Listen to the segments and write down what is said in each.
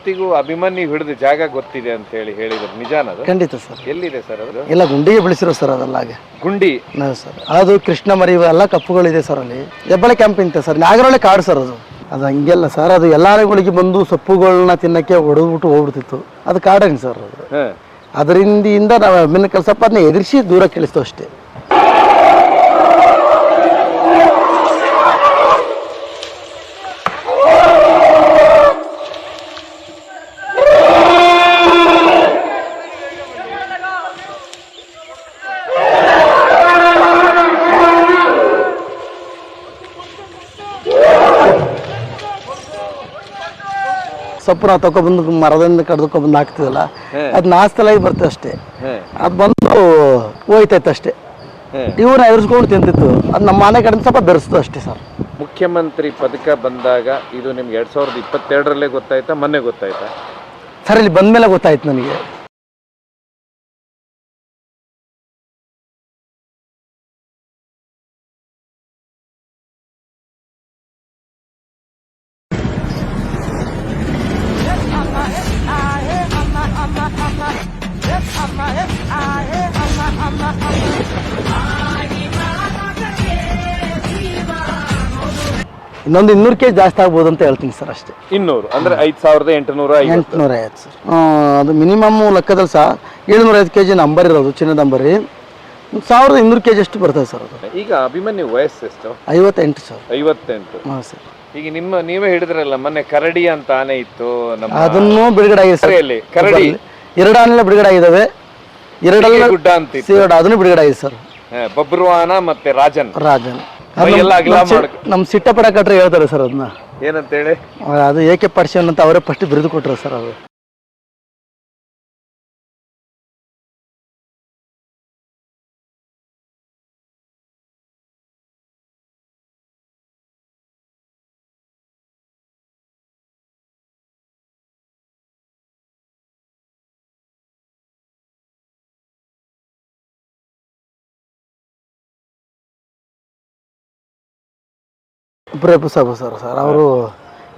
ಇವತ್ತಿಗೂ ಅಭಿಮನ್ಯು ಹಿಡಿದ ಜಾಗ ಗೊತ್ತಿದೆ ಅಂತ ಹೇಳಿ ಹೇಳಿದ್ರು ನಿಜಾನದು ಖಂಡಿತ ಸರ್. ಎಲ್ಲಿದೆ ಸರ್ ಅದು? ಎಲ್ಲ ಗುಂಡಿಗೆ ಬೆಳೆಸಿರೋ ಸರ್ ಅದಲ್ಲ ಹಾಗೆ. ಗುಂಡಿ? ಸರ್. ಅದು ಕೃಷ್ಣ ಮರಿ ಎಲ್ಲ ಕಪ್ಪುಗಳಿದೆ ಸರ್ ಅಲ್ಲಿ. ಹೆಬ್ಬಳೆ ಕ್ಯಾಂಪ್ ಇಂತ ಸರ್. ನಾಗರೊಳೆ ಕಾಡು ಸರ್ ಅದು. ಅದು ಹಂಗೆಲ್ಲ ಸರ್. ಅದು ಎಲ್ಲಾರುಗಳಿಗೆ ಬಂದು ಸೊಪ್ಪುಗಳನ್ನ ತಿನ್ನಕ್ಕೆ ಹೊಡೆದ್ಬಿಟ್ಟು ಹೋಗ್ಬಿಡ್ತಿತ್ತು. ಅದು ಕಾಡಂಗೆ ಸರ್ ಅದು. ಅದರಿಂದ ನಾವು ಮಿನ ಕೆಲಸ ಅದನ್ನ ಎದುರಿಸಿ ದೂರ ಕೇಳಿಸ್ತು ಅಷ್ಟೇ. ಸೊಪ್ಪು ನಾವು ತಗೊಬಂದು ಮರದಿಂದ ಕಡ್ದುಕೊಬಂದು ಹಾಕ್ತಿವಲ್ಲ ಅದು ನಾಸ್ತಲಾಗಿ ಬರ್ತದೆ ಅಷ್ಟೇ. ಅದ್ ಬಂದು ಹೋಯ್ತೈತೆ ಅಷ್ಟೇ. ಹ. ಇವನ್ನ ಎದುರಿಸ್ಕೊಂಡು ತಿಂತಿತ್ತು. ಅದು ನಮ್ಮ ಮನೆ ಕಡೆ ಸ್ವಲ್ಪ ಬೆರೆಸ್ತು ಅಷ್ಟೇ ಸರ್. ಮುಖ್ಯಮಂತ್ರಿ ಪದಕ ಬಂದಾಗ ಇದು ನಿಮ್ಗೆ ಎರಡ್ ಸಾವಿರದ ಇಪ್ಪತ್ತೆರಡರಲ್ಲೇ ಗೊತ್ತಾಯ್ತಾ ಮೊನ್ನೆ ಗೊತ್ತಾಯ್ತಾ? ಸರ್ ಇಲ್ಲಿ ಬಂದ್ಮೇಲೆ ಗೊತ್ತಾಯ್ತು ನನಗೆ. ಇನ್ನೊಂದು ಇನ್ನೂರು ಕೆ ಜಿ ಜಾಸ್ತಿ ಆಗ್ಬೋದು ಅಂತ ಹೇಳ್ತೀನಿ ಸರ್ ಅಷ್ಟೇ. ಇನ್ನೂರು ಅಂದ್ರೆ ಐದ್ ಸಾವಿರದ ಎಂಟುನೂರ ಎಂಟುನೂರ ಐವತ್ತು ಸರ್. ಅದು ಮಿನಿಮಮ್ ಲೆಕ್ಕದಲ್ಲಿ ಸಹ ಏಳ್ನೂರ ಐದು ಕೆ ಜಿ ನಂಬರ್ ಇರೋದು ಚಿನ್ನದ ನಂಬರಿ ಸಾವಿರದ ಇನ್ನೂರು ಕೆ ಜಿ ಅಷ್ಟು ಬರ್ತದೆ ಸರ್ ಅದು. ಈಗ ಅಭಿಮನ್ಯು ವಯಸ್ಸು ಎಷ್ಟು? ಐವತ್ತೆಂಟು ಸರ್. ಐವತ್ತೆಂಟು. ಹಾಂ ಸರ್. ಈಗ ನಿಮ್ಮ ನೀವೇ ಹಿಡಿದ್ರಲ್ಲ ಮೊನ್ನೆ ಕರಡಿ ಅಂತ ಆನೆ ಇತ್ತು ನಮ್ಮ ಅದನ್ನು ಬಿಡುಗಡೆ ಆಗಿದೆ ಸರ್. ಇಲ್ಲಿ ಕರಡಿ. ಎರಡು ಆನೆಲ್ಲ ಬಿಡುಗಡೆ ಆಗಿದ್ದಾವೆ. ಎರಡಲ್ಲ ಗುಡ್ಡ ಅಂತ ಇತ್ತು ಅದನ್ನು ಬಿಡುಗಡೆ ಆಗಿದೆ ಸರ್. ಹ, ಬಬ್ರುವಾನ ಮತ್ತೆ ರಾಜನ್. ರಾಜನ್. ಎಲ್ಲ ಸಿಟ್ಟ ಪಡಕಟ್ರೆ ನಮ್ಮ ಸಿಟ್ಟಪಡ ಕಟ್ರೆ ಹೇಳ್ತಾರೆ ಸರ್ ಅದನ್ನ. ಏನಂತ ಹೇಳಿ ಅದು ಏಕೆ ಪರ್ಶನ್ ಅಂತ ಅವರೇ ಫಸ್ಟ್ ಬಿರಿದು ಕೊಟ್ಟರು ಸರ್ ಅದು. ಪ್ರಭು ಸಾಬು ಸರ್ ಸರ್. ಅವರು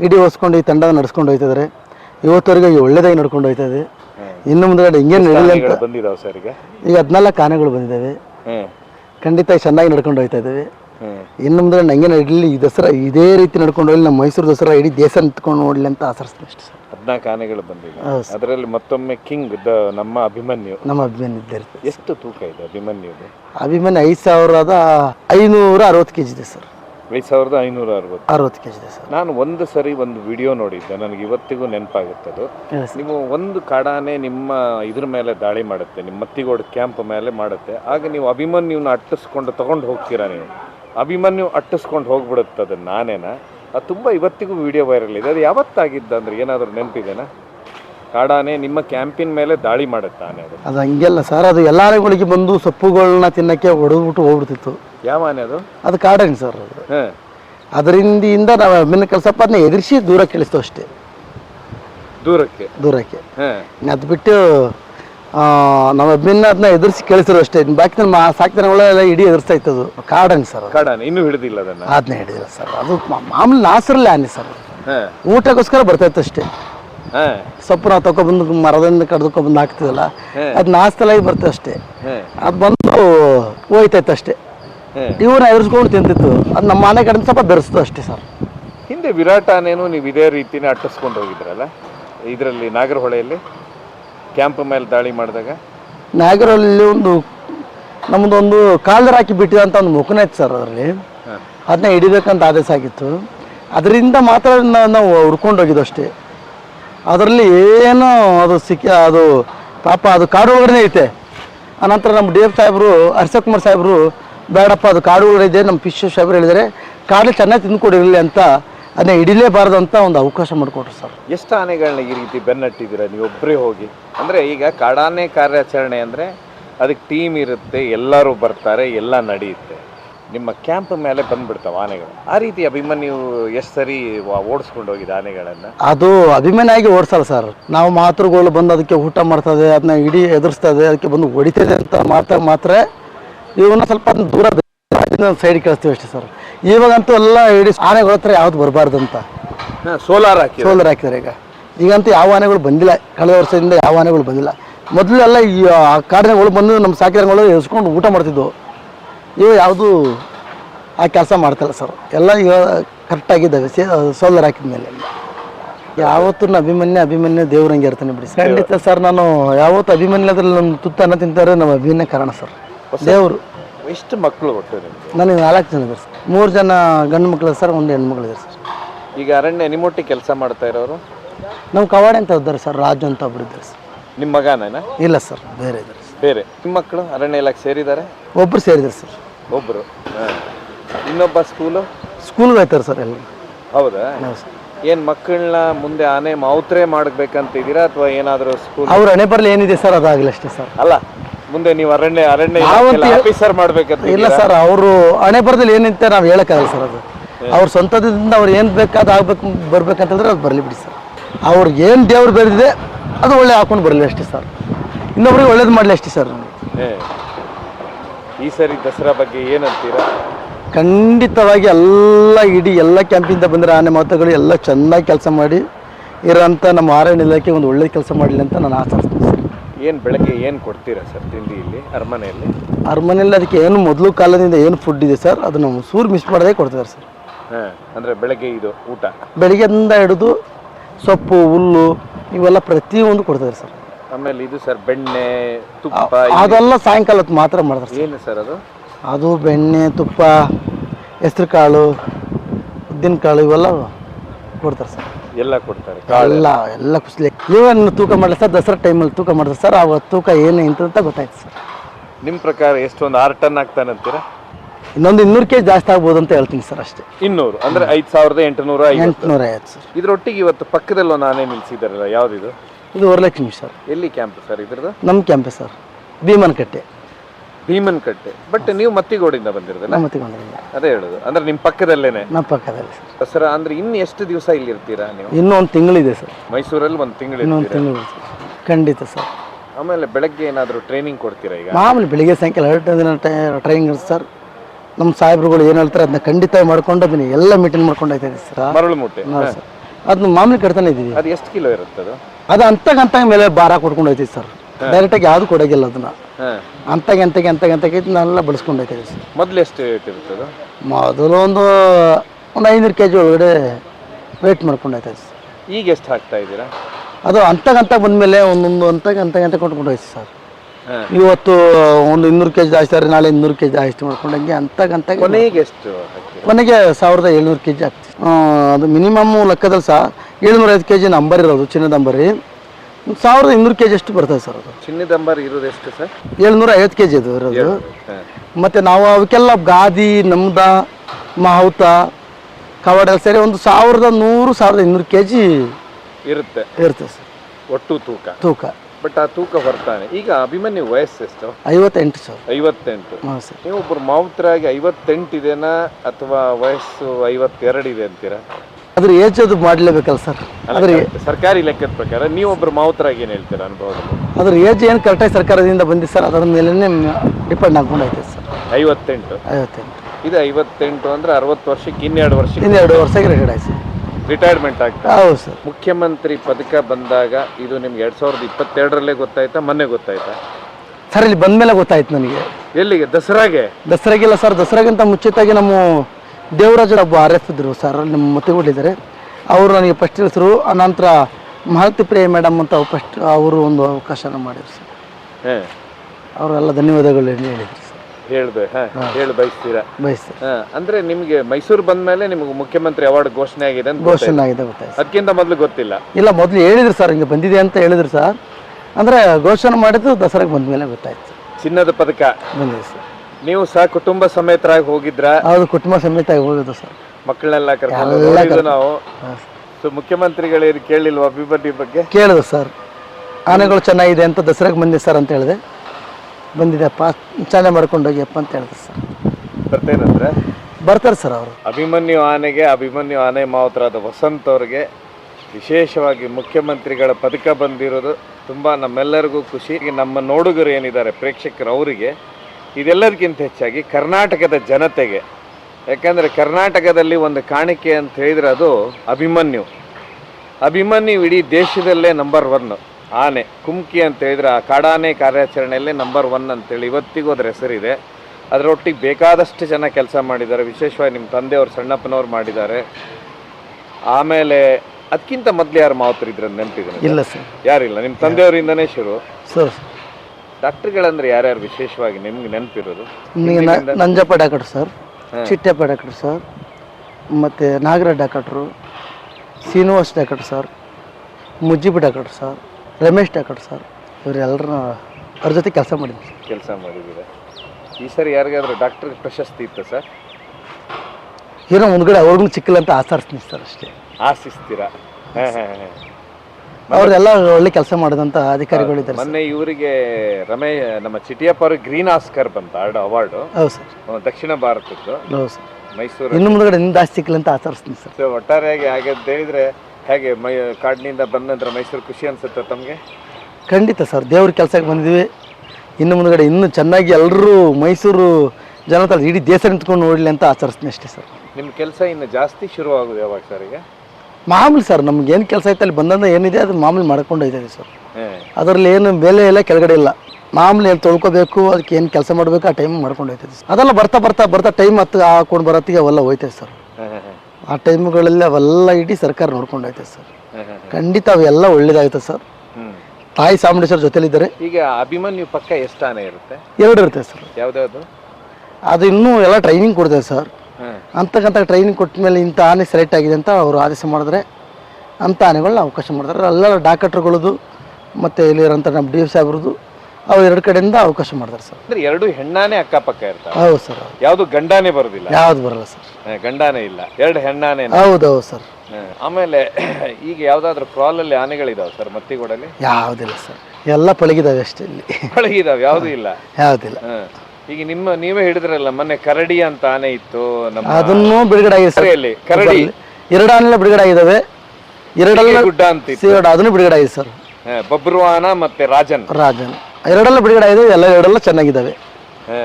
ಇಡೀ ಹೊಸ್ಕೊಂಡು ಈ ತಂಡ ನಡ್ಸ್ಕೊಂಡು ಹೋಯ್ತಿದ್ದಾರೆ ಇವತ್ತವರೆಗೆ ಒಳ್ಳೇದಾಗಿ ನಡ್ಕೊಂಡು ಹೋಯ್ತದೆ. ಇನ್ನು ಮುಂದೆ ಹಿಂಗೆ ನಡೀಲಿ ಅಂತ ಸರ್ ಈಗ? ಈಗ ಹದಿನಾಲ್ಕು ಆನೆಗಳು ಬಂದಿದ್ದಾವೆ ಖಂಡಿತ ಚೆನ್ನಾಗಿ ನಡ್ಕೊಂಡು ಹೋಯ್ತಾ ಇದ್ದೇವೆ ಇನ್ನು ಮುಂದೆ ಹಂಗೆ ನಡೀಲಿ ಈ ದಸರಾ ಇದೇ ರೀತಿ ನಡ್ಕೊಂಡು ಹೋಗ್ಲಿ ನಮ್ಮ ಮೈಸೂರು ದಸರಾ ಇಡೀ ದೇಶ ನಿಂತ್ಕೊಂಡು ನೋಡಲಿ ಅಂತ ಆಸರಿಸ್ತೀನಿ ಅಷ್ಟೇ ಸರ್. ಹದಿನಾಲ್ಕು ಆನೆಗಳು ಬಂದಿವೆ. ಅದರಲ್ಲಿ ಮತ್ತೊಮ್ಮೆ ಕಿಂಗ್ ದ ನಮ್ಮ ಅಭಿಮನ್ಯು. ನಮ್ಮ ಅಭಿಮಾನಿ ಇದ್ದಾರೆ ಎಷ್ಟು ತೂಕ ಇದೆ ಅಭಿಮನ್ಯುದು? ಅಭಿಮಾನಿ ಐದು ಸಾವಿರದ ಐನೂರ ಅರವತ್ತು ಕೆ ಜಿ ಇದೆ ಸರ್. ಐದು ಸಾವಿರದ ಐನೂರ ಅರವತ್ತು. ಅರವತ್ತು ಕೆ ಜಿ ಇದೆ ಸರ್. ನಾನು ಒಂದು ಸರಿ ಒಂದು ವಿಡಿಯೋ ನೋಡಿದ್ದೆ. ನನಗೆ ಇವತ್ತಿಗೂ ನೆನಪಾಗುತ್ತೆ ಅದು. ನೀವು ಒಂದು ಕಾಡಾನೆ ನಿಮ್ಮ ಇದ್ರ ಮೇಲೆ ದಾಳಿ ಮಾಡುತ್ತೆ ನಿಮ್ಮ ಮತ್ತಿಗೋಡ್ ಕ್ಯಾಂಪ್ ಮೇಲೆ ಮಾಡುತ್ತೆ. ಆಗ ನೀವು ಅಭಿಮನ್ಯುನ ಅಟ್ಟಿಸ್ಕೊಂಡು ತಗೊಂಡು ಹೋಗ್ತೀರಾ ನೀವು? ಅಭಿಮನ್ಯು ಅಟ್ಟಿಸ್ಕೊಂಡು ಹೋಗ್ಬಿಡುತ್ತೆ ಅದು ನಾನೇನ? ಅದು ತುಂಬ ಇವತ್ತಿಗೂ ವಿಡಿಯೋ ವೈರಲ್ ಇದೆ. ಅದು ಯಾವತ್ತಾಗಿದ್ದ ಅಂದ್ರೆ ಏನಾದರೂ ನೆನಪಿದೆನಾ? ಕಾಡಾನೆ ನಿಮ್ಮ ಕ್ಯಾಂಪಿನ ಮೇಲೆ ದಾಳಿ ಮಾಡುತ್ತಾನೆ ಅದು. ಅದು ಹಂಗೆಲ್ಲ ಸರ್. ಅದು ಎಲ್ಲ ಆನೆಗಳಿಗೆ ಬಂದು ಸೊಪ್ಪುಗಳನ್ನ ತಿನ್ನಕ್ಕೆ ಹೊಡೆದ್ಬಿಟ್ಟು ಹೋಗ್ಬಿಡ್ತಿತ್ತು. ಯಾವ ಆನೆ ಅದು? ಅದು ಕಾಡಂಗೆ ಸರ್ ಅದು. ಹಾಂ. ಅದರಿಂದಿಂದ ನಾವು ಮಿನ್ನ ಕೆಲಸ ಅದನ್ನ ಎದುರಿಸಿ ದೂರ ಕೇಳಿಸ್ತು ಅಷ್ಟೇ. ದೂರಕ್ಕೆ? ದೂರಕ್ಕೆ. ಹಾಂ. ಅದು ಬಿಟ್ಟು ಆ, ನಾವು ಅಭಿನ್ನ ಅದನ್ನ ಎದುರಿಸಿ ಕೇಳಿಸಿರೋ ಅಷ್ಟೇ. ಇನ್ನು ಬಾಕಿ ನಮ್ಮ ಸಾಕಿದನೆಗಳೆಲ್ಲ ಇಡೀ ಎದುರಿಸ್ತಾ ಇತ್ತು ಅದು ಕಾಡಂಗೆ ಸರ್ ಅದು. ಕಾಡಾನೆ ಇನ್ನೂ ಹಿಡಿದಿಲ್ಲ ಅದನ್ನ? ಅದನ್ನ ಹಿಡಿದಿಲ್ಲ ಸರ್. ಅದು ಮಾ- ಮಾಮೂಲಿ ನಾಸರಲ್ಲಿ ಆನೆ ಸರ್ ಅದು. ಹಾಂ. ಊಟಕ್ಕೋಸ್ಕರ ಬರ್ತೈತೆ ಅಷ್ಟೇ. ಹಾಂ. ಸೊಪ್ಪು ನಾವು ತಗೊಬಂದು ಮರದಿಂದ ಕಡ್ದುಕೊಬಂದು ಹಾಕ್ತಿದಲ್ಲ. ಅದು ನಾಸ್ತಲಾಗಿ ಬರ್ತದೆ ಅಷ್ಟೇ. ಹಾಂ. ಅದು ಬಂದು ಹೋಯ್ತೈತೆ ಅಷ್ಟೇ. ಹಾಂ ಇವನ್ನ ಎದುರಿಸ್ಕೊಂಡು ತಿಂತಿತ್ತು. ಅದು ನಮ್ಮ ಮನೆ ಕಡೆ ಸ್ವಲ್ಪ ಬೆರೆಸ್ತು ಅಷ್ಟೇ ಸರ್. ಹಿಂದೆ ವಿರಾಟ್ ಆನೆನೂ ನೀವು ಇದೇ ರೀತಿನೇ ಅಟ್ಟಿಸ್ಕೊಂಡು ಹೋಗಿದ್ರಲ್ಲ? ಇದರಲ್ಲಿ ನಾಗರಹೊಳೆಯಲ್ಲಿ ಕ್ಯಾಂಪ್ ಮೇಲೆ ದಾಳಿ ಮಾಡಿದಾಗ? ನಾಗರಹೊಳೆಯಲ್ಲಿ ಒಂದು ನಮ್ಮದೊಂದು ಕಾಲ್ದರ್ ಹಾಕಿ ಬಿಟ್ಟಿದಂಥ ಒಂದು ಮುಖನ ಇತ್ತು ಸರ್ ಅದರಲ್ಲಿ. ಅದನ್ನ ಹಿಡಿಬೇಕಂತ ಆದೇಶ ಆಗಿತ್ತು. ಅದರಿಂದ ಮಾತ್ರ ನಾವು ಹುಡ್ಕೊಂಡು ಹೋಗಿದ್ದು ಅಷ್ಟೇ. ಅದರಲ್ಲಿ ಏನೋ ಅದು ಸಿಕ್ಕ ಅದು ಪಾಪ ಅದು ಕಾಡು ಒಳಗಡೆ ಐತೆ. ಆನಂತರ ನಮ್ಮ ಡಿ ಎಫ್ ಸಾಹೇಬರು ಹರ್ಷಕುಮಾರ್ ಸಾಹೇಬರು ಬೇಡಪ್ಪ ಅದು ಕಾಡು ಇದೆ ನಮ್ಮ ಫಿಶ್ ಸಾಹೇಬರು ಹೇಳಿದರೆ ಕಾಡಲ್ಲಿ ಚೆನ್ನಾಗಿ ತಿಂದ್ಕೊಡಿರಲಿ ಅಂತ ಅದನ್ನ ಹಿಡಿಲೇಬಾರ್ದು ಅಂತ ಒಂದು ಅವಕಾಶ ಮಾಡಿಕೊಟ್ರು ಸರ್. ಎಷ್ಟು ಆನೆಗಳನ್ನ ಈ ರೀತಿ ಬೆನ್ನಟ್ಟಿದ್ದೀರಾ ನೀವು ಒಬ್ಬರೇ ಹೋಗಿ? ಅಂದರೆ ಈಗ ಕಾಡಾನೆ ಕಾರ್ಯಾಚರಣೆ ಅಂದರೆ ಅದಕ್ಕೆ ಟೀಮ್ ಇರುತ್ತೆ ಎಲ್ಲರೂ ಬರ್ತಾರೆ ಎಲ್ಲ ನಡೆಯುತ್ತೆ. ನಿಮ್ಮ ಕ್ಯಾಂಪ್ ಮೇಲೆ ಬಂದ್ಬಿಡ್ತಾವೆ ಆನೆಗಳು. ಆ ರೀತಿ ಅಭಿಮನ್ಯು ಎಷ್ಟು ಸರಿ ಓಡಿಸ್ಕೊಂಡು ಹೋಗಿದೆ ಆನೆಗಳನ್ನು? ಅದು ಅಭಿಮಾನಿಯಾಗಿ ಓಡಿಸಲ್ಲ ಸರ್. ನಾವು ಮಾತೃಗಳು ಬಂದು ಅದಕ್ಕೆ ಊಟ ಮಾಡ್ತದೆ ಅದನ್ನ ಇಡೀ ಎದುರಿಸ್ತದೆ ಅದಕ್ಕೆ ಬಂದು ಹೊಡಿತದೆ ಅಂತ ಮಾತ್ರ ಮಾತ್ರ ಇವನ್ನ ಸ್ವಲ್ಪ ದೂರ ಸೈಡ್ ಕಳಿಸ್ತೀವಿ ಅಷ್ಟೇ ಸರ್. ಇವಾಗಂತೂ ಎಲ್ಲ ಇಡೀ ಆನೆಗಳ ಹತ್ರ ಯಾವ್ದು ಬರಬಾರ್ದು ಅಂತ. ಸೋಲಾರ್ ಹಾಕಿ ಸೋಲಾರ್ ಹಾಕಿದ್ದಾರೆ ಈಗ. ಈಗಂತೂ ಯಾವ ಆನೆಗಳು ಬಂದಿಲ್ಲ. ಕಳೆದ ವರ್ಷದಿಂದ ಯಾವ ಆನೆಗಳು ಬಂದಿಲ್ಲ. ಮೊದಲೆಲ್ಲ ಈ ಆ ಕಾಡಿನಗಳು ಬಂದು ನಮ್ಮ ಸಾಕಿದಂಗಳು ಎಸ್ಕೊಂಡು ಊಟ ಮಾಡ್ತಿದ್ವು. ಇವು ಯಾವುದು ಆ ಕೆಲಸ ಮಾಡ್ತಿಲ್ಲ ಸರ್. ಎಲ್ಲ ಈಗ ಕರೆಕ್ಟಾಗಿದ್ದಾವೆ ಸೋಲಾರ್ ಹಾಕಿದ ಮೇಲೆ. ಯಾವತ್ತೂ ಅಭಿಮನ್ಯ ಅಭಿಮನ್ಯ ದೇವ್ರಂಗೆ ಇರ್ತಾನೆ ಬಿಡಿ ಖಂಡಿತ ಸರ್ ನಾನು ಯಾವತ್ತು ಅಭಿಮನ್ಯದಲ್ಲಿ ನಮ್ಮ ತುತ್ತ ಅನ್ನ ತಿಂತಾರೆ ನಮ್ಮ ಅಭಿಮನ್ಯ ಕಾರಣ ಸರ್. ದೇವರು. ಎಷ್ಟು ಮಕ್ಕಳು ಒಟ್ಟು ನಿಮಗೆ? ನನಗೆ ನಾಲ್ಕು ಜನ ಇದ್ದಾರೆ ಸರ್. ಮೂರು ಜನ ಗಂಡು ಮಕ್ಕಳು ಸರ್ ಒಂದು ಹೆಣ್ಣು ಮಕ್ಕಳು ಸರ್. ಈಗ ಅರಣ್ಯ ನಿಮ್ಮೊಟ್ಟಿಗೆ ಕೆಲಸ ಮಾಡ್ತಾ ಇರೋರು? ನಾವು ಕವಾಡೆ ಅಂತ ಇದ್ದಾರೆ ಸರ್ ರಾಜು ಅಂತ ಒಬ್ರು ಇದ್ದಾರೆ ಸರ್. ನಿಮ್ಮ ಮಗನೇನ? ಇಲ್ಲ ಸರ್ ಬೇರೆ ಇದ್ದಾರೆ ಸರ್. ಬೇರೆ. ನಿಮ್ಮ ಮಕ್ಕಳು ಅರಣ್ಯ ಇಲಾಖೆ ಸೇರಿದ್ದಾರೆ? ಒಬ್ಬರು ಸೇರಿದ್ದಾರೆ ಸರ್. ಒಬ್ಬರು ಇನ್ನೊಬ್ಬ ಸ್ಕೂಲು ಸ್ಕೂಲ್ಗೆ ಹೋಗ್ತಾರೆ ಸರ್ ಎಲ್ಲ ಹೌದಾ? ಸರ್. ಏನು ಮಕ್ಕಳನ್ನ ಮುಂದೆ ಆನೆ ಮಾವುತ್ರೆ ಮಾಡ್ಬೇಕಂತಿದ್ದೀರಾ ಅಥವಾ ಏನಾದರೂ ಸ್ಕೂಲ್ ಅವ್ರ ಹಣೆ ಬರಲಿ ಏನಿದೆ ಸರ್ ಅದಾಗಲಿ ಅಷ್ಟೇ ಸರ್. ಅಲ್ಲ ಮುಂದೆ ನೀವು ಅರಣ್ಯ ಅರಣ್ಯ ನಾವಂತೂ ಆಫೀಸರ್ ಮಾಡ್ಬೇಕಂತ ಇಲ್ಲ ಸರ್ ಅವರು ಹಣೆ ಬರದಲ್ಲಿ ಏನಿಂತ ನಾವು ಹೇಳೋಕ್ಕಾಗಲ್ಲ ಸರ್ ಅದು. ಅವ್ರ ಸ್ವಂತದಿಂದ ಅವ್ರು ಏನು ಬೇಕಾದ ಆಗ್ಬೇಕು ಬರ್ಬೇಕಂತಂದ್ರೆ ಅದು ಬರಲಿ ಬಿಡಿ ಸರ್. ಅವ್ರಿಗೆ ಏನು ದೇವ್ರು ಬರೆದಿದೆ ಅದು ಒಳ್ಳೆ ಹಾಕೊಂಡು ಬರಲಿ ಅಷ್ಟೇ ಸರ್. ಇನ್ನೊಬ್ರಿಗೆ ಒಳ್ಳೇದು ಮಾಡಲಿ ಅಷ್ಟೇ ಸರ್ ಏ. ಈ ಸರಿ ದಸರಾ ಬಗ್ಗೆ ಏನಂತೀರಾ? ಖಂಡಿತವಾಗಿ ಎಲ್ಲ ಇಡೀ ಎಲ್ಲ ಕ್ಯಾಂಪಿಂದ ಬಂದರೆ ಆನೆ ಮಾತುಗಳು ಎಲ್ಲ ಚೆನ್ನಾಗಿ ಕೆಲಸ ಮಾಡಿ ಇರೋಂಥ ನಮ್ಮ ಆರಣ್ಯ ಇಲಾಖೆ ಒಂದು ಒಳ್ಳೆ ಕೆಲಸ ಮಾಡಲಿ ಅಂತ ನಾನು ಆಶಿಸ್ತೀನಿ ಸರ್. ಏನು ಬೆಳಗ್ಗೆ ಏನು ಕೊಡ್ತೀರಾ ಸರ್ ತಿಂಡಿ ಇಲ್ಲಿ ಅರಮನೆಯಲ್ಲಿ? ಅರಮನೆಯಲ್ಲಿ ಅದಕ್ಕೆ ಏನು ಮೊದಲು ಕಾಲದಿಂದ ಏನು ಫುಡ್ ಇದೆ ಸರ್ ಅದನ್ನು ಸೂರು ಮಿಸ್ ಮಾಡದೇ ಕೊಡ್ತಾರೆ ಸರ್. ಹಾಂ ಅಂದರೆ ಬೆಳಗ್ಗೆ ಇದು ಊಟ? ಬೆಳಿಗ್ಗೆಯಿಂದ ಹಿಡಿದು ಸೊಪ್ಪು ಹುಲ್ಲು ಇವೆಲ್ಲ ಪ್ರತಿಯೊಂದು ಕೊಡ್ತಾರೆ ಸರ್. ಆಮೇಲೆ ಇದು ಸರ್ ಬೆಣ್ಣೆ ತುಪ್ಪ ಅದೆಲ್ಲ ಸಾಯಂಕಾಲ ಹೊತ್ತು ಮಾತ್ರ ಮಾಡ್ತಾರೆ ಏನು ಸರ್ ಅದು? ಅದು ಬೆಣ್ಣೆ ತುಪ್ಪ ಹೆಸ್ರು ಕಾಳು ಉದ್ದಿನ ಕಾಳು ಇವೆಲ್ಲ ಕೊಡ್ತಾರೆ ಸರ್. ಎಲ್ಲ ಕೊಡ್ತಾರೆ. ಎಲ್ಲ ಎಲ್ಲ ಕುಸ್ಲಿ ಇವನ್ ತೂಕ ಮಾಡಲಿ ಸರ್? ದಸರಾ ಟೈಮಲ್ಲಿ ತೂಕ ಮಾಡಿದ್ರೆ ಸರ್? ಆ ತೂಕ ಏನು ಅಂತ ಗೊತ್ತಾಯ್ತು ಸರ್. ನಿಮ್ಮ ಪ್ರಕಾರ ಎಷ್ಟೊಂದು ಆರು ಟನ್ ಆಗ್ತಾನಂತೀರಾ ಇನ್ನೊಂದು ಇನ್ನೂರು ಕೆ ಜಿ ಜಾಸ್ತಿ ಆಗ್ಬೋದು ಅಂತ ಹೇಳ್ತೀನಿ ಸರ್ ಅಷ್ಟೇ. ಇನ್ನೂರು ಅಂದ್ರೆ ಐದು ಸಾವಿರದ ಎಂಟುನೂರ ಎಂಟುನೂರ ಐವತ್ತು ಸರ್. ಇದರೊಟ್ಟಿಗೆ ಇವತ್ತು ಪಕ್ಕದಲ್ಲೋ ನಾನೇ ನಿಲ್ಸಿದಾರಲ್ಲ ಯಾವುದಿದು? ಇದು ವರಲಕ್ಷ್ಮಿ ಸರ್. ಎಲ್ಲಿ ಕ್ಯಾಂಪ್ ಸರ್ ಇದ್ರದ್ದು? ನಮ್ಮ ಕ್ಯಾಂಪೇ ಸರ್. ಭೀಮನಕಟ್ಟೆ. ಭೀಮನ್ ಕಟ್ಟೆ. ಬಟ್ ನೀವು ಮತ್ತಿಗೋಡಿಂದ ಬಂದಿರೋದಲ್ಲ? ನಮ್ಮ ಅದೇ ಹೇಳೋದು. ಅಂದ್ರೆ ನಿಮ್ಮ ಪಕ್ಕದಲ್ಲೇನೆ? ನಮ್ಮ ಪಕ್ಕದಲ್ಲಿ. ಸರ್ ಅಂದ್ರೆ ಇನ್ನು ಎಷ್ಟು ದಿವಸ ಇಲ್ಲಿ ಇರ್ತೀರಾ ನೀವು? ಇನ್ನೂ ಒಂದು ತಿಂಗಳಿದೆ ಸರ್. ಮೈಸೂರಲ್ಲಿ ಒಂದು ತಿಂಗಳು ಇನ್ನೊಂದು ಇರ್ತೀರಾ ತಿಂಗಳು ಖಂಡಿತ ಸರ್. ಆಮೇಲೆ ಬೆಳಗ್ಗೆ ಏನಾದರೂ ಟ್ರೈನಿಂಗ್ ಕೊಡ್ತೀರಾ ಈಗ? ಮಾಮೂಲಿ ಬೆಳಿಗ್ಗೆ ಸಾಯಂಕಾಲ ಎರಡು ದಿನ ಟ್ರೈನಿಂಗ್ ಸರ್. ನಮ್ಮ ಸಾಹೇಬ್ರುಗಳು ಏನು ಹೇಳ್ತಾರೆ ಅದನ್ನ ಖಂಡಿತ ಮಾಡ್ಕೊಂಡು ಅದನ್ನ ಎಲ್ಲ ಮೀಟಿಂಗ್ ಮಾಡ್ಕೊಂಡು ಹೋಗ್ತಾ ಇದ್ದೀವಿ ಸರ್. ಮರಳು ಮೂಟೆ. ಹಾಂ ಸರ್. ಅದನ್ನ ಮಾಮೂಲಿ ಕಟ್ತಾನೆ ಇದ್ದೀವಿ. ಅದು ಎಷ್ಟು ಕಿಲೋ ಇರುತ್ತೆ ಅದು ಅದು ಅಂತಗೆ ಮೇಲೆ ಭಾರ ಕೊಡ್ಕೊಂಡು ಹೋಗ್ತೀವಿ ಸರ್. ಡೈರೆಕ್ಟಾಗಿ ಯಾವುದು ಕೊಡೋಗಿಲ್ಲ ಅದನ್ನ. ಅಂತಗೆ ಅಂತಗೆ ಅಂತಗೆ ಅಂತಗೆ ಇದನ್ನೆಲ್ಲ ಬಳಸ್ಕೊಂಡು ಹೋಗ್ತೀವಿ ಸರ್ ಮೊದಲು ಎಷ್ಟು ರೇಟ್ ಇರುತ್ತೆ ಅದು ಮೊದಲು ಒಂದು ಒಂದು ಐನೂರು ಕೆ ಜಿ ಒಳಗಡೆ ವೇಟ್ ಮಾಡ್ಕೊಂಡು ಹೋಗ್ತಾ ಸರ್ ಈಗ ಎಷ್ಟು ಹಾಕ್ತಾ ಇದ್ದೀರಾ? ಅದು ಅಂತಗೆ ಅಂತ ಬಂದಮೇಲೆ ಒಂದೊಂದು ಅಂತಾಗ ಅಂತಾಗ ಅಂತ ಕೊಟ್ಕೊಂಡು ಹೋಯ್ತು ಸರ್. ಇವತ್ತು ಒಂದು ಇನ್ನೂರು ಕೆ ಜಿ ಜಾಸ್ತಿ ನಾಳೆ ಇನ್ನೂರು ಕೆ ಜಿ ಜಾಸ್ತಿ ಮಾಡ್ಕೊಂಡಂಗೆ ಅಂತಗೆ ಅಂತಗೆ ಕೊನೆಗೆ ಎಷ್ಟು ಕೊನೆಗೆ ಸಾವಿರದ ಏಳ್ನೂರು ಕೆ ಜಿ ಆಗ್ತದೆ ಅದು ಮಿನಿಮಮ್ ಲೆಕ್ಕದಲ್ಲಿ ಸಹ ಏಳ್ನೂರೈದು ಕೆ ಜಿ ನಂಬರ್ ಇರೋದು ಚಿನ್ನದ ನಂಬರಿ ಸಾವಿರದ ಇನ್ನೂರು ಕೆ ಜಿ ಅಷ್ಟು ಬರ್ತದೆ ಸರ್ ಅದು. ಚಿನ್ನದ ಅಂಬಾರ್ ಇರೋದು ಎಷ್ಟು ಸರ್? ಏಳ್ನೂರ ಐವತ್ತು ಕೆ ಜಿ ಅದು ಇರೋದು ಮತ್ತು ನಾವು ಅವಕ್ಕೆಲ್ಲ ಗಾದಿ ನಮ್ದ ಮಾವುತ ಕವಡ ಎಲ್ಲ ಸೇರಿ ಒಂದು ಸಾವಿರದ ನೂರು ಸಾವಿರದ ಇನ್ನೂರು ಕೆ ಜಿ ಇರುತ್ತೆ ಇರ್ತದೆ ಸರ್. ಒಟ್ಟು ತೂಕ. ತೂಕ. ಬಟ್ ಆ ತೂಕ ಬರ್ತಾನೆ ಈಗ ಅಭಿಮನ್ಯು ವಯಸ್ಸು ಎಷ್ಟು? ಐವತ್ತೆಂಟು ಸರ್. ಐವತ್ತೆಂಟು. ಹಾಂ ಸರ್. ನೀವು ಒಬ್ಬರು ಮಾವುತರಾಗಿ ಐವತ್ತೆಂಟು ಇದೆನಾ ಅಥವಾ ವಯಸ್ಸು ಐವತ್ತೆರಡು ಇದೆ ಅಂತೀರಾ? ಅದ್ರ ಏಜ್ ಅದು ಮಾಡಲೇಬೇಕಲ್ಲ ಸರ್. ಅದ್ರ ಸರ್ಕಾರಿ ಲೆಕ್ಕದ ಪ್ರಕಾರ ನೀವು ಒಬ್ಬರು ಮಾವುತರಾಗಿ ಏನು ಹೇಳ್ತೀರಾ ಅನುಭವ ಅದ್ರ ಏಜ್ ಏನು ಕರೆಕ್ಟಾಗಿ ಸರ್ಕಾರದಿಂದ ಬಂದಿದೆ ಸರ್ ಅದರ ಮೇಲೆ ಡಿಪೆಂಡ್ ಆಗ್ಕೊಂಡು ಸರ್. ಐವತ್ತೆಂಟು? ಐವತ್ತೆಂಟು. ಇದು ಐವತ್ತೆಂಟು ಅಂದ್ರೆ ಅರವತ್ತು ವರ್ಷಕ್ಕೆ ಇನ್ನೆರಡು ವರ್ಷ ಇನ್ನೆರಡು ವರ್ಷಕ್ಕೆ ರಿಟೈರ್ಡ್ ಆಯ್ತು ಸರ್. ರಿಟೈರ್ಮೆಂಟ್ ಆಗ್ತದೆ ಹೌದು ಸರ್. ಮುಖ್ಯಮಂತ್ರಿ ಪದಕ ಬಂದಾಗ ಇದು ನಿಮ್ಗೆ ಎರಡ್ ಸಾವಿರದ ಇಪ್ಪತ್ತೆರಡರಲ್ಲೇ ಗೊತ್ತಾಯ್ತಾ? ಮೊನ್ನೆ ಗೊತ್ತಾಯ್ತಾ? ಸರ್ ಇಲ್ಲಿ ಬಂದ ಮೇಲೆ ಗೊತ್ತಾಯ್ತು ನನಗೆ. ಎಲ್ಲಿಗೆ? ದಸರಾಗೆ? ದಸರಾಗಿಲ್ಲ ಸರ್ ದಸರಾಗಿಂತ ಮುಂಚಿತಾಗಿ ನಮ್ಮ ದೇವರಾಜ ಒಬ್ಬ ಆರ್ ಎಫ್ ಇದ್ದರು ಸರ್ ನಿಮ್ಮ ಮತಗೊಂಡಿದ್ದಾರೆ ಮತ್ತಿಗಳಿದ್ದಾರೆ. ಅವರು ನನಗೆ ಫಸ್ಟ್ ಹೆಸರು ಅನಂತರ ಮಹಾತಿ ಪ್ರಿಯ ಮೇಡಮ್ ಅಂತ ಫಸ್ಟ್ ಅವರು ಒಂದು ಅವಕಾಶನ ಮಾಡಿದ್ರು ಸರ್. ಹಾಂ. ಅವರೆಲ್ಲ ಧನ್ಯವಾದಗಳು ಹೇಳಿದ್ರು ಸರ್. ಹಾ ಹೇಳಿ ಬಯಸ್ತೀರಾ? ಬಯಸ್ತಾರೆ ಹಾ ಅಂದ್ರೆ ನಿಮ್ಗೆ ಮೈಸೂರು ಬಂದ ಮೇಲೆ ನಿಮ್ಗೆ ಮುಖ್ಯಮಂತ್ರಿ ಅವಾರ್ಡ್ ಘೋಷಣೆ ಆಗಿದೆ ಅಂತ. ಘೋಷಣೆ ಆಗಿದೆ ಗೊತ್ತಾಯ್ತು ಅದಕ್ಕಿಂತ ಮೊದಲು ಗೊತ್ತಿಲ್ಲ. ಇಲ್ಲ ಮೊದಲು ಹೇಳಿದ್ರು ಸರ್ ಹಿಂಗೆ ಬಂದಿದೆ ಅಂತ ಹೇಳಿದ್ರು ಸರ್. ಅಂದರೆ ಘೋಷಣೆ ಮಾಡಿದ್ದು ದಸರಾಗೆ ಬಂದ ಮೇಲೆ ಗೊತ್ತಾಯ್ತು ಚಿನ್ನದ ಪದಕ. ಬಂದಿದೆ ಸರ್. ನೀವು ಸಹ ಕುಟುಂಬ ಸಮೇತರಾಗಿ ಹೋಗಿದ್ರ? ಹೌದು ಕುಟುಂಬ ಸಮೇತ ಹೋಗಿದ್ದು ಸರ್. ಮಕ್ಕಳನ್ನೆಲ್ಲ ಕರ್ಕೊಂಡು ಎಲ್ಲ ನೋಡಿದ್ದು ನಾವು. ಸೊ ಮುಖ್ಯಮಂತ್ರಿಗಳು ಏನು ಕೇಳಿಲ್ವ ಅಭಿವೃದ್ಧಿ ಬಗ್ಗೆ? ಕೇಳಿದ್ರು ಸರ್. ಆನೆಗಳು ಚೆನ್ನಾಗಿದೆ ಅಂತ ದಸರಾಗೆ ಬಂದಿದೆ ಸರ್ ಅಂತ ಹೇಳಿದೆ. ಬಂದಿದೆಪ್ಪ ಚೆನ್ನಾಗಿ ಮಾಡ್ಕೊಂಡು ಹೋಗಿಯಪ್ಪ ಅಂತ ಹೇಳಿದ್ರು ಸರ್. ಬರ್ತೇನಂದ್ರೆ ಬರ್ತಾರೆ ಸರ್ ಅವರು. ಅಭಿಮನ್ಯು ಆನೆಗೆ ಅಭಿಮನ್ಯು ಆನೆ ಮಾವುತರಾದ ವಸಂತ್ ಅವ್ರಿಗೆ ವಿಶೇಷವಾಗಿ ಮುಖ್ಯಮಂತ್ರಿಗಳ ಪದಕ ಬಂದಿರೋದು ತುಂಬ ನಮ್ಮೆಲ್ಲರಿಗೂ ಖುಷಿ. ನಮ್ಮ ನೋಡುಗರು ಏನಿದ್ದಾರೆ ಪ್ರೇಕ್ಷಕರು ಅವರಿಗೆ ಇದೆಲ್ಲದಕ್ಕಿಂತ ಹೆಚ್ಚಾಗಿ ಕರ್ನಾಟಕದ ಜನತೆಗೆ. ಯಾಕಂದರೆ ಕರ್ನಾಟಕದಲ್ಲಿ ಒಂದು ಕಾಣಿಕೆ ಅಂತ ಹೇಳಿದರೆ ಅದು ಅಭಿಮನ್ಯು. ಅಭಿಮನ್ಯು ಇಡೀ ದೇಶದಲ್ಲೇ ನಂಬರ್ ಒನ್ ಆನೆ ಕುಮ್ಕಿ ಅಂತ ಹೇಳಿದ್ರೆ ಆ ಕಾಡಾನೆ ಕಾರ್ಯಾಚರಣೆಯಲ್ಲೇ ನಂಬರ್ ಒನ್ ಅಂತೇಳಿ ಇವತ್ತಿಗೂ ಅದರ ಹೆಸರಿದೆ. ಅದರೊಟ್ಟಿಗೆ ಬೇಕಾದಷ್ಟು ಜನ ಕೆಲಸ ಮಾಡಿದ್ದಾರೆ. ವಿಶೇಷವಾಗಿ ನಿಮ್ಮ ತಂದೆಯವರು ಸಣ್ಣಪ್ಪನವ್ರು ಮಾಡಿದ್ದಾರೆ. ಆಮೇಲೆ ಅದಕ್ಕಿಂತ ಮೊದಲು ಯಾರು ಮಾವತರಿದ್ರೆ ನೆನಪಿದ್ರೆ ಇಲ್ಲ ಸರ್ ಯಾರಿಲ್ಲ? ನಿಮ್ಮ ತಂದೆಯವರಿಂದನೇ ಶುರು. ಸರ್. ಡಾಕ್ಟರ್ಗಳಂದ್ರೆ ಯಾರ್ಯಾರು ವಿಶೇಷವಾಗಿ ನಿಮ್ಗೆ ನೆನಪಿರೋದು? ನಿಮಗೆ Nanjappa doctor sir Chittappa doctor sir ಮತ್ತು Nagaraj doctor Srinivas doctor sir Mujib doctor sir Ramesh doctor sir ಇವರೆಲ್ಲರೂ ಅವ್ರ ಜೊತೆ ಕೆಲಸ ಮಾಡಿದ್ವಿ ಕೆಲಸ ಮಾಡಿದ್ದೀರಾ? ಈ ಸರಿ ಯಾರಿಗಾದ್ರೂ ಡಾಕ್ಟರ್ ಪ್ರಶಸ್ತಿ ಇತ್ತು ಸರ್? ಏನೋ ಮುಂದ್ಗಡೆ ಅವ್ರಿಗೂ ಸಿಕ್ಕಿಲ್ಲ ಅಂತ ಆಸರಿಸ್ತೀನಿ ಸರ್ ಅಷ್ಟೇ. ಆಸಿಸ್ತೀರಾ ಹಾ, ಹಾ, ಹಾ. ಅವ್ರದ್ದೆಲ್ಲ ಒಳ್ಳೆ ಕೆಲಸ ಮಾಡಿದಂತ ಅಧಿಕಾರಿಗಳಿದ್ದಾರೆ ಮೊನ್ನೆ ಇವರಿಗೆ ರಮೇ ನಮ್ಮ ಚಿಟಿಯಪ್ಪ ಅವರು ಗ್ರೀನ್ ಆಸ್ಕರ್ ಬಂತ ಅವಾರ್ಡು. ಹೌದು ಸರ್. ದಕ್ಷಿಣ ಭಾರತದ್ದು. ಹೌದು ಸರ್. ಮೈಸೂರು ಇನ್ನು ಮುಂದ್ಗಡೆ ನಿಂದ ಜಾಸ್ತಿ ಅಂತ ಆಚರಿಸ್ತೀನಿ ಸರ್. ಸೊ ಒಟ್ಟಾರೆಯಾಗಿ ಹಾಗೆ ಹೇಳಿದ್ರೆ ಹೇಗೆ ಮೈ ಕಾಡಿನಿಂದ ಬಂದ ನಂತರ ಮೈಸೂರು ಖುಷಿ ಅನ್ಸುತ್ತೆ ತಮಗೆ? ಖಂಡಿತ ಸರ್. ದೇವ್ರ ಕೆಲಸಕ್ಕೆ ಬಂದಿದ್ವಿ. ಇನ್ನು ಮುಂದ್ಗಡೆ ಇನ್ನೂ ಚೆನ್ನಾಗಿ ಎಲ್ಲರೂ ಮೈಸೂರು ಜನತಾ ಇಡೀ ದೇಶ ನಿಂತ್ಕೊಂಡು ನೋಡಲಿ ಅಂತ ಆಚರಿಸ್ತೀನಿ ಅಷ್ಟೇ ಸರ್. ನಿಮ್ಮ ಕೆಲಸ ಇನ್ನು ಜಾಸ್ತಿ ಶುರುವಾಗೋದು ಯಾವಾಗ ಸರ್ ಈಗ? ಮಾಮೂಲಿ ಸರ್ ನಮ್ಗೆ ಏನು ಕೆಲಸ ಐತೆ ಅಲ್ಲಿ ಬಂದಂದ ಏನಿದೆ ಅದು ಮಾಮೂಲಿ ಮಾಡ್ಕೊಂಡು ಹೋಯ್ತದೆ ಸರ್. ಅದರಲ್ಲಿ ಏನು ಬೆಲೆ ಇಲ್ಲ ಕೆಳಗಡೆ ಇಲ್ಲ. ಮಾಮೂಲಿ ಏನು ತೊಳ್ಕೊಬೇಕು ಅದಕ್ಕೆ ಏನು ಕೆಲಸ ಮಾಡಬೇಕು ಆ ಟೈಮ್ ಮಾಡ್ಕೊಂಡು ಸರ್. ಅದೆಲ್ಲ ಬರ್ತಾ ಬರ್ತಾ ಬರ್ತಾ ಟೈಮ್ ಹತ್ತು ಹಾಕೊಂಡು ಬರೋತ್ತಿಗೆ ಅವೆಲ್ಲ ಹೋಯ್ತದೆ ಸರ್. ಆ ಟೈಮ್ಗಳಲ್ಲಿ ಅವೆಲ್ಲ ಇಡೀ ಸರ್ಕಾರ ನೋಡ್ಕೊಂಡು ಹೋಯ್ತದೆ ಸರ್. ಖಂಡಿತ ಅವೆಲ್ಲ ಒಳ್ಳೇದಾಯ್ತದೆ ಸರ್. ತಾಯಿ ಚಾಮುಂಡೇಶ್ವರ ಜೊತೆಲಿದ್ದಾರೆ. ಈಗ ಅಭಿಮನ್ಯು ಪಕ್ಕ ಎಷ್ಟು ಆನೆ ಇರುತ್ತೆ? ಎರಡು ಇರುತ್ತೆ ಸರ್. ಯಾವುದು ಅದು ಇನ್ನೂ ಎಲ್ಲ ಟ್ರೈನಿಂಗ್ ಕೊಡ್ತೇವೆ ಸರ್. ಅಂತಕ್ಕಂಥ ಟ್ರೈನಿಂಗ್ ಕೊಟ್ಟ ಮೇಲೆ ಇಂಥ ಆನೆ ಸೆಲೆಕ್ಟ್ ಆಗಿದೆ ಅಂತ ಅವರು ಆದೇಶ ಮಾಡಿದ್ರೆ ಅಂಥ ಆನೆಗಳನ್ನ ಅವಕಾಶ ಮಾಡ್ತಾರೆ. ಎಲ್ಲ ಡಾಕ್ಟರ್ಗಳದು ಮತ್ತು ಇಲ್ಲಿರೋಂಥ ನಮ್ಮ ಡಿ ಎಫ್ ಸಾಹೇಬ್ರದ್ದು ಅವ್ರು ಎರಡು ಕಡೆಯಿಂದ ಅವಕಾಶ ಮಾಡ್ತಾರೆ ಸರ್. ಅಂದರೆ ಎರಡು ಹೆಣ್ಣಾನೆ ಅಕ್ಕಪಕ್ಕ ಇರ್ತಾವೆ. ಹೌದು ಸರ್ ಯಾವುದು ಗಂಡಾನೆ ಬರೋದಿಲ್ಲ? ಯಾವ್ದು ಬರಲ್ಲ ಸರ್. ಗಂಡಾನೆ ಇಲ್ಲ. ಎರಡು ಹೆಣ್ಣಾನೆ ಹೌದು ಹೌದು ಸರ್. ಆಮೇಲೆ ಈಗ ಯಾವ್ದಾದ್ರು ಕ್ರಾಲಲ್ಲಿ ಆನೆಗಳಿದಾವೆ ಸರ್ ಮತ್ತಿಗೋಡಲ್ಲಿ? ಯಾವುದಿಲ್ಲ ಸರ್. ಎಲ್ಲ ಪಳಗಿದಾವೆ ಅಷ್ಟೇ ಇಲ್ಲಿ. ಪಳಗಿದಾವೆ ಯಾವುದು ಇಲ್ಲ? ಯಾವುದಿಲ್ಲ. ಹ್ಮ್. ಈಗ ನಿಮ್ಮ ನೀವೇ ಹಿಡಿದ್ರಲ್ಲ ಮೊನ್ನೆ ಕರಡಿ ಅಂತ ಆನೆ ಇತ್ತು ನಮ್ಮ ಅದನ್ನು ಬಿಡುಗಡೆ ಆಗಿದೆ ಸರ್. ಕರೆಯಲ್ಲಿ ಕರಡಿ. ಎರಡು ಆನೆಲ್ಲ ಬಿಡುಗಡೆ ಆಗಿದ್ದಾವೆ ಎರಡೆಲ್ಲ ಗುಡ್ಡ ಅಂತ ಇತ್ತು. ಸೇರ್ಡ್ ಅದನ್ನು ಬಿಡುಗಡೆ ಆಗಿದೆ ಸರ್. ಹಾ, ಬಬ್ರುವಾನ ಮತ್ತೆ ರಾಜನ್. ರಾಜನ್. ಎರಡೆಲ್ಲ ಬಿಡುಗಡೆ ಆಗಿದೆ ಎಲ್ಲ ಎರಡೆಲ್ಲ ಚೆನ್ನಾಗಿದ್ದಾವೆ. ಹಾ.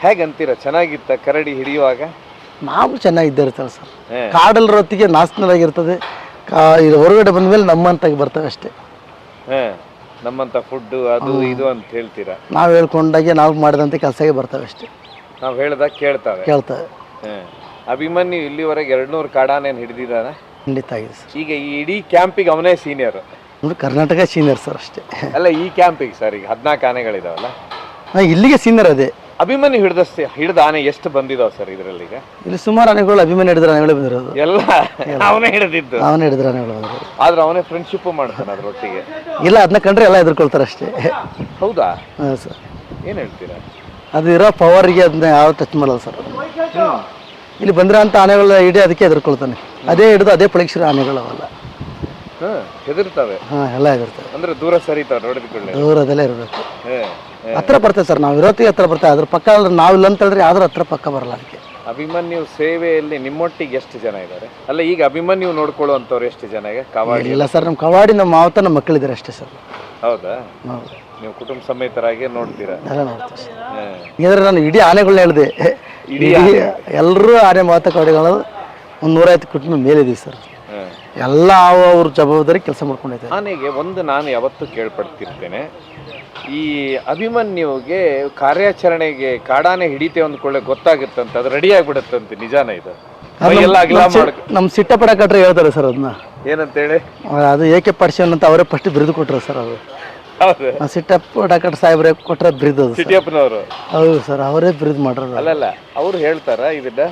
ಹೇಗಂತೀರ? ಚೆನ್ನಾಗಿತ್ತ ಕರಡಿ ಹಿಡಿಯುವಾಗ? ನಾವು ಚೆನ್ನಾಗಿದ್ದೇ ಇರ್ತಾರೆ ಸರ್. ಹಾ. ಕಾಡಲ್ಲಿರೋ ಹೊತ್ತಿಗೆ ನಾಶನವಾಗಿರ್ತದೆ ಕಾ ಇದು ಹೊರಗಡೆ ಬಂದ ಮೇಲೆ ನಮ್ಮಂತಾಗಿ ಬರ್ತವೆ ಅಷ್ಟೇ. ಹಾ. ನಮ್ಮಂತ ಫುಡ್ ಅದು ಇದು ಅಂತ ಹೇಳ್ತೀರಾ? ನಾವು ಹೇಳ್ಕೊಂಡಾಗೆ ನಾವು ಮಾಡಿದಂತೆ ಕೆಲಸಕ್ಕೆ ಬರ್ತವೆ ಅಷ್ಟೇ. ನಾವು ಹೇಳ್ದಾಗ ಕೇಳ್ತಾವೆ. ಕೇಳ್ತಾವೆ. ಅಭಿಮನ್ಯು ಇಲ್ಲಿವರೆಗೆ ಎರಡ್ನೂರು ಕಾಡಾನೇನು ಹಿಡಿದಿದ್ದಾನೆ. ಖಂಡಿತ ಆಗಿದೆ ಸರ್. ಈಗ ಈ ಇಡೀ ಕ್ಯಾಂಪಿಗೆ ಅವನೇ ಸೀನಿಯರ್ ಅಂದ್ರೆ ಕರ್ನಾಟಕ ಸೀನಿಯರ್ ಸರ್ ಅಷ್ಟೇ. ಅಲ್ಲ ಈ ಕ್ಯಾಂಪಿಗೆ ಸರ್ ಈಗ ಹದಿನಾಲ್ಕು ಆನೆಗಳಿದಾವಲ್ಲ? ಇಲ್ಲಿಗೆ ಸೀನಿಯರ್ ಅದೇ. ಅಭಿಮನ್ಯು ಹಿಡಿದ ಹಿಡಿದ ಆನೆ ಎಷ್ಟು ಬಂದಿದಾವ ಸರ್ ಇದರಲ್ಲಿ ಈಗ? ಇಲ್ಲಿ ಸುಮಾರು ಆನೆಗಳು ಅಭಿಮಾನಿ ಹಿಡಿದ್ರೆ ಆನೆಗಳು ಬಂದಿರೋದು. ಎಲ್ಲ ಅವನೇ ಹಿಡಿದಿದ್ದು. ಅವನೇ ಹಿಡಿದ್ರ ಆನೆಗಳು ಬಂದಿರೋದು. ಆದ್ರೆ ಅವನೇ ಫ್ರೆಂಡ್ಶಿಪ್ ಮಾಡ್ತಾನೆ ಅದ್ರೊಟ್ಟಿಗೆ. ಇಲ್ಲ ಅದನ್ನ ಕಂಡ್ರೆ ಎಲ್ಲ ಎದುರ್ಕೊಳ್ತಾರೆ ಅಷ್ಟೇ. ಹೌದಾ? ಹಾಂ ಸರ್. ಏನ್ ಹೇಳ್ತೀರಾ? ಅದು ಇರೋ ಪವರ್ಗೆ ಅದನ್ನ ಯಾವ ಟಚ್ ಮಾಡಲ್ಲ ಸರ್. ಇಲ್ಲಿ ಬಂದಿರೋ ಅಂತ ಆನೆಗಳ ಹಿಡಿ ಅದಕ್ಕೆ ಎದುರ್ಕೊಳ್ತಾನೆ ಅದೇ ಹಿಡಿದು ಅದೇ ಪಳಗಿಸಿರೋ ಆನೆಗಳು ಅವೆಲ್ಲ ಹೆದರ್ತಾವೆ. ಹಾಂ ಎಲ್ಲ ಹೆದರ್ತವೆ ಅಂದ್ರೆ ದೂರ ಸರಿತಾವೆ ದೂರದಲ್ಲೇ ಇರಬೇಕು. ಹತ್ರ ಬರ್ತೇವೆ ಸರ್ ನಾವು ಇರೋತ್ತಿಗೆ ಹತ್ರ ಬರ್ತೇವೆ. ಅದ್ರ ಪಕ್ಕ ನಾವು ಇಲ್ಲ ಅಂತ ಹೇಳಿದ್ರೆ ಯಾವ್ದ್ರ ಹತ್ರ ಪಕ್ಕ ಬರಲ್ಲ ಅದಕ್ಕೆ. ಅಭಿಮನ್ಯು ಸೇವೆಯಲ್ಲಿ ನಿಮ್ಮೊಟ್ಟಿಗೆ ಎಷ್ಟು ಜನ ಇದ್ದಾರೆ? ಅಲ್ಲ ಈಗ ಅಭಿಮನ್ಯು ನೋಡ್ಕೊಳ್ಳುವಂಥವ್ರು ಎಷ್ಟು ಜನ ಈಗ? ಕವಾಡಿ. ಇಲ್ಲ ಸರ್ ನಮ್ಮ ಕವಾಡಿ ನಮ್ಮ ಮಾವತ ನಮ್ಮ ಮಕ್ಕಳಿದ್ದಾರೆ ಅಷ್ಟೇ ಸರ್. ಹೌದಾ? ಹೌದು. ನೀವು ಕುಟುಂಬ ಸಮೇತರಾಗಿ ನೋಡ್ತೀರಾ? ಎಲ್ಲ ನೋಡ್ತೀವಿ ಸರ್. ಹ್ಮ್. ಯಾಕಂದ್ರೆ ನಾನು ಇಡೀ ಆನೆಗಳನ್ನ ಹೇಳಿದೆ. ಇಡೀ ಎಲ್ಲರೂ ಆನೆ ಮಾವತ ಕವಾಡಿಗಳು ಒಂದು ನೂರೈವತ್ತು ಕುಟುಂಬ ಮೇಲಿದ್ದೀವಿ ಸರ್. ಎಲ್ಲ ಅವ್ರ ಜವಾಬ್ದಾರಿ ಕೆಲಸ ಮಾಡ್ಕೊಂಡಿದ್ದಾರೆ. ನನಗೆ ಒಂದು ನಾನು ಯಾವತ್ತೂ ಕೇಳ್ಪಡ್ತಿರ್ತೇನೆ. ಈ ಅಭಿಮನ್ಯುಗೆ ಕಾರ್ಯಾಚರಣೆಗೆ ಕಾಡಾನೆ ಹಿಡಿತೆ ಅಂದ್ಕೊಳ್ಳೆ ಗೊತ್ತಾಗುತ್ತಂತ ಅದು ರೆಡಿ ಆಗ್ಬಿಡುತ್ತಂತೆ ನಿಜಾನ ಇದು? ಎಲ್ಲ ಅಗಲ ಮಾಡ್ಕ ನಮ್ಮ ಸಿಟ್ಟಪಡ ಕಟ್ರೆ ಹೇಳ್ತಾರೆ ಸರ್ ಅದನ್ನ. ಏನಂತೇಳಿ ಅದು ಏಕೆ ಪಡಿಸ್ಯಾನ ಅಂತ ಅವರೇ ಫಸ್ಟ್ ಬಿರಿದು ಕೊಟ್ಟರು ಸರ್ ಅದು. ಹೌದು. ಆ ಸಿಟ್ಟಪ್ಪ ಡಾಕ್ಟರ್ ಸಾಹೇಬ್ರೆ ಕೊಟ್ಟರೆ ಬಿರಿದು ಅದು ಸಿಟಿಯಪ್ಪನವರು ಹೌದು ಸರ್ ಅವರೇ ಬಿರಿದು ಮಾಡ್ರು ಅಲ್ಲ ಅವ್ರು ಹೇಳ್ತಾರ ಇದನ್ನ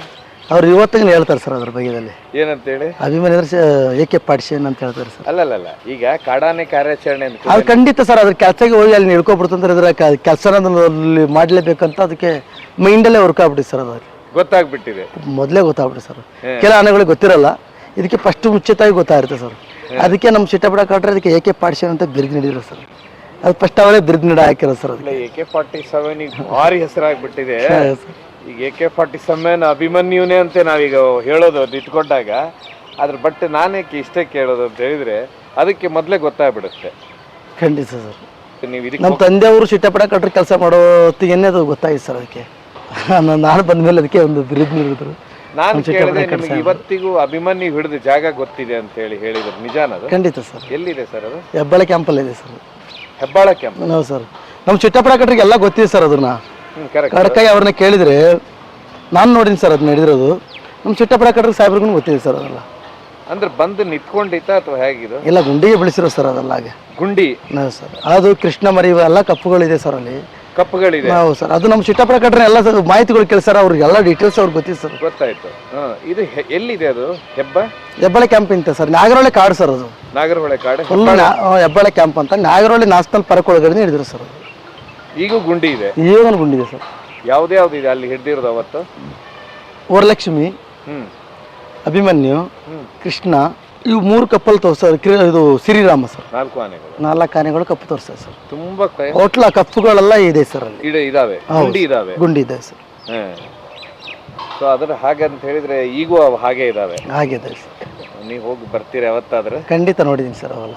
ಅವ್ರು ಇವತ್ತಿಗೆ ಹೇಳ್ತಾರೆ ಸರ್ ಅದ್ರ ಬಗ್ಗೆದಲ್ಲಿ ಏನಂತೇಳಿ? ಅಭಿಮಾನಿ ಅಂದ್ರೆ ಸ- ಏಕೆ ಪಾಡಿಸೇನ್ ಅಂತ ಹೇಳ್ತಾರೆ ಸರ್. ಅಲ್ಲ ಅಲ್ಲ ಈಗ ಕಾಡಾನೆ ಕಾರ್ಯಾಚರಣೆ ಅಂತ ಅದು ಖಂಡಿತ ಸರ್ ಅದ್ರ ಕೆಲಸಕ್ಕೆ ಹೋಗಿ ಅಲ್ಲಿ ನಿಡ್ಕೊಬಿಡ್ತಂದ್ರೆ ಇದ್ರ ಕೆಲಸನ ಅಲ್ಲಿ ಮಾಡಲೇಬೇಕಂತ ಅದಕ್ಕೆ ಮೈಂಡಲ್ಲೇ ವರ್ಕ್ ಆಗ್ಬಿಟ್ಟು ಸರ್ ಅದು. ಗೊತ್ತಾಗ್ಬಿಟ್ಟಿದೆ. ಮೊದಲೇ ಗೊತ್ತಾಗ್ಬಿಟ್ಟು ಸರ್. ಕೆಲ ಆನೆಗಳಿಗೆ ಗೊತ್ತಿರಲ್ಲ. ಇದಕ್ಕೆ ಫಸ್ಟ್ ಮುಂಚಿತವಾಗಿ ಗೊತ್ತಾಗಿರುತ್ತೆ ಸರ್. ಅದಕ್ಕೆ ನಮ್ಮ ಚಿಟ್ಟಪಡ ಕಾಟ್ರೆ ಅದಕ್ಕೆ ಏಕೆ ಪಾಡಿಸೇನ್ ಅಂತ ಬಿರುದು ನೀಡಿದ್ರು ಸರ್. ಅದು ಫಸ್ಟ್ ಅವರೇ ಬಿರುದು ನೀಡ ಹಾಕಿರೋ ಸರ್ ಅದಕ್ಕೆ. ಎ ಕೆ ಫಾರ್ಟಿ ಸೆವೆನ್ ಭಾರಿ ಹೆಸರಾಗ್ಬಿಟ್ಟಿದೆ. ಸರ್. ಈಗ ಎ ಕೆ ಫಾರ್ಟಿ ಸೆವೆನ್ ಅಭಿಮನ್ಯುನೇ ಅಂತ ನಾವೀಗ ಹೇಳೋದು ಅದು ಇಟ್ಕೊಂಡಾಗ ಅದ್ರ ಬಟ್ ನಾನೇಕೆ ಇಷ್ಟೇ ಕೇಳೋದು ಅಂತ ಹೇಳಿದ್ರೆ ಅದಕ್ಕೆ ಮೊದಲೇ ಗೊತ್ತಾಗ್ಬಿಡುತ್ತೆ. ಖಂಡಿತ ಸರ್. ನೀವು ಇದಕ್ಕೆ ನಮ್ಮ ತಂದೆಯವರು ಸಿಟ್ಟಪಡ ಕಟ್ಟರೆ ಕೆಲಸ ಮಾಡೋ ಹೊತ್ತಿಗೆನೇ ಅದು ಗೊತ್ತಾಯ್ತು ಸರ್ ಅದಕ್ಕೆ. ನಾನು ನಾನು ಬಂದ ಮೇಲೆ ಅದಕ್ಕೆ ಒಂದು ಬಿರುದು ನೀಡಿದ್ರು. ನಾನು ಕೇಳಿದೆ ನಿಮಗೆ ಇವತ್ತಿಗೂ ಅಭಿಮನ್ಯು ಹಿಡಿದ ಜಾಗ ಗೊತ್ತಿದೆ ಅಂತ ಹೇಳಿ ಹೇಳಿದ್ರು. ನಿಜಾನದು ಖಂಡಿತ ಸರ್. ಎಲ್ಲಿದೆ ಸರ್ ಅದು? ಹೆಬ್ಬಾಳ ಕ್ಯಾಂಪಲ್ಲಿ ಇದೆ ಸರ್. ಹೆಬ್ಬಾಳ ಕ್ಯಾಂಪ್. ಸರ್. ನಮ್ಮ ಸಿಟ್ಟಪಡ ಕಟ್ರಿಗೆ ಎಲ್ಲ ಗೊತ್ತಿದೆ ಸರ್ ಅದನ್ನ. ಕಡ್ಕಾಯಿ ಅವ್ರನ್ನ ಕೇಳಿದರೆ ನಾನು ನೋಡಿನಿ ಸರ್ ಅದನ್ನ ಹಿಡಿದಿರೋದು. ನಮ್ಮ ಚಿಟ್ಟಪಡ ಕಟ್ರಿಗೆ ಸಾಹೇಬ್ರಿಗೂ ಗೊತ್ತಿದೆ ಸರ್ ಅದೆಲ್ಲ. ಅಂದ್ರೆ ಬಂದು ನಿಂತ್ಕೊಂಡಿತ್ತ ಅಥವಾ ಹೇಗಿದು? ಎಲ್ಲ ಗುಂಡಿಗೆ ಬೆಳೆಸಿರೋ ಸರ್ ಅದೆಲ್ಲ ಹಾಗೆ. ಗುಂಡಿ? ಸರ್. ಅದು ಕೃಷ್ಣ ಮರಿ ಎಲ್ಲ ಕಪ್ಪುಗಳಿದೆ ಸರ್ ಅಲ್ಲಿ. ಕಪ್ಪುಗಳಿದೆ? ಹೌದು ಸರ್ ಅದು ನಮ್ಮ ಚಿಟ್ಟಪಡ ಕಟ್ರೆ ಎಲ್ಲ ಸರ್ ಮಾಹಿತಿಗಳು ಎಲ್ಲ ಅವ್ರಿಗೆಲ್ಲ ಡೀಟೇಲ್ಸ್ ಅವ್ರಿಗೆ ಗೊತ್ತಿದೆ ಸರ್. ಗೊತ್ತಾಯ್ತು. ಹಾ ಇದು ಹೆ- ಎಲ್ಲಿದೆ ಅದು? ಹೆಬ್ಬ? ಹೆಬ್ಬಳೆ ಕ್ಯಾಂಪ್ ಅಂತ ಸರ್ ನಾಗರಹೊಳೆ ಕಾಡು ಸರ್ ಅದು. ನಾಗರಹೊಳೆ ಕಾಡು? ಫುಲ್ ಹೆಬ್ಬಾಳೆ? ಕ್ಯಾಂಪ್ ಅಂತ. ನಾಗರಹೊಳೆ ನ್ಯಾಷನಲ್ ಪಾರ್ಕ್ ಒಳಗಡೆ ಹಿಡಿದ್ರು ಸರ್ ಅದು. ಈಗೂ ಗುಂಡಿ ಇದೆ? ಏಳು ಗುಂಡಿ ಇದೆ ಸರ್. ಯಾವ್ದು ಯಾವ್ದು ಇದೆ ಅಲ್ಲಿ ಹಿಡ್ದಿರೋದು ಅವತ್ತು? ವರಲಕ್ಷ್ಮಿ ಹ್ಮ್. ಅಭಿಮನ್ಯು ಕೃಷ್ಣ ಇವು ಮೂರು ಕಪ್ಪಲ್ ತೋರ್ಸ ಇದು ಶ್ರೀರಾಮ ಸರ್. ನಾಲ್ಕು ಆನೆಗಳು. ನಾಲ್ಕು ಆನೆಗಳು ಕಪ್ಪು ತೋರಿಸ್ತಾರೆ ಸರ್. ತುಂಬಾ ಕ- ಹೋಟ್ಲ ಕಪ್ಪುಗಳೆಲ್ಲ ಇದೆ ಸರ್ ಅಲ್ಲಿ. ಇಡ ಇದಾವೆ. ಗುಂಡಿ ಇದಾವೆ. ಗುಂಡಿ ಇದೆ ಸರ್. ಸೊ ಅದರ ಹಾಗೆ ಅಂತ ಹೇಳಿದ್ರೆ ಈಗೂ ಅವು ಹಾಗೆ ಇದಾವೆ. ಹಾಗಿದೆ ಸರ್. ನೀವು ಹೋಗಿ ಬರ್ತೀರಿ ಯಾವತ್ತಾದ್ರೆ? ಖಂಡಿತ ನೋಡಿದ್ದೀನಿ ಸರ್ ಅವೆಲ್ಲ.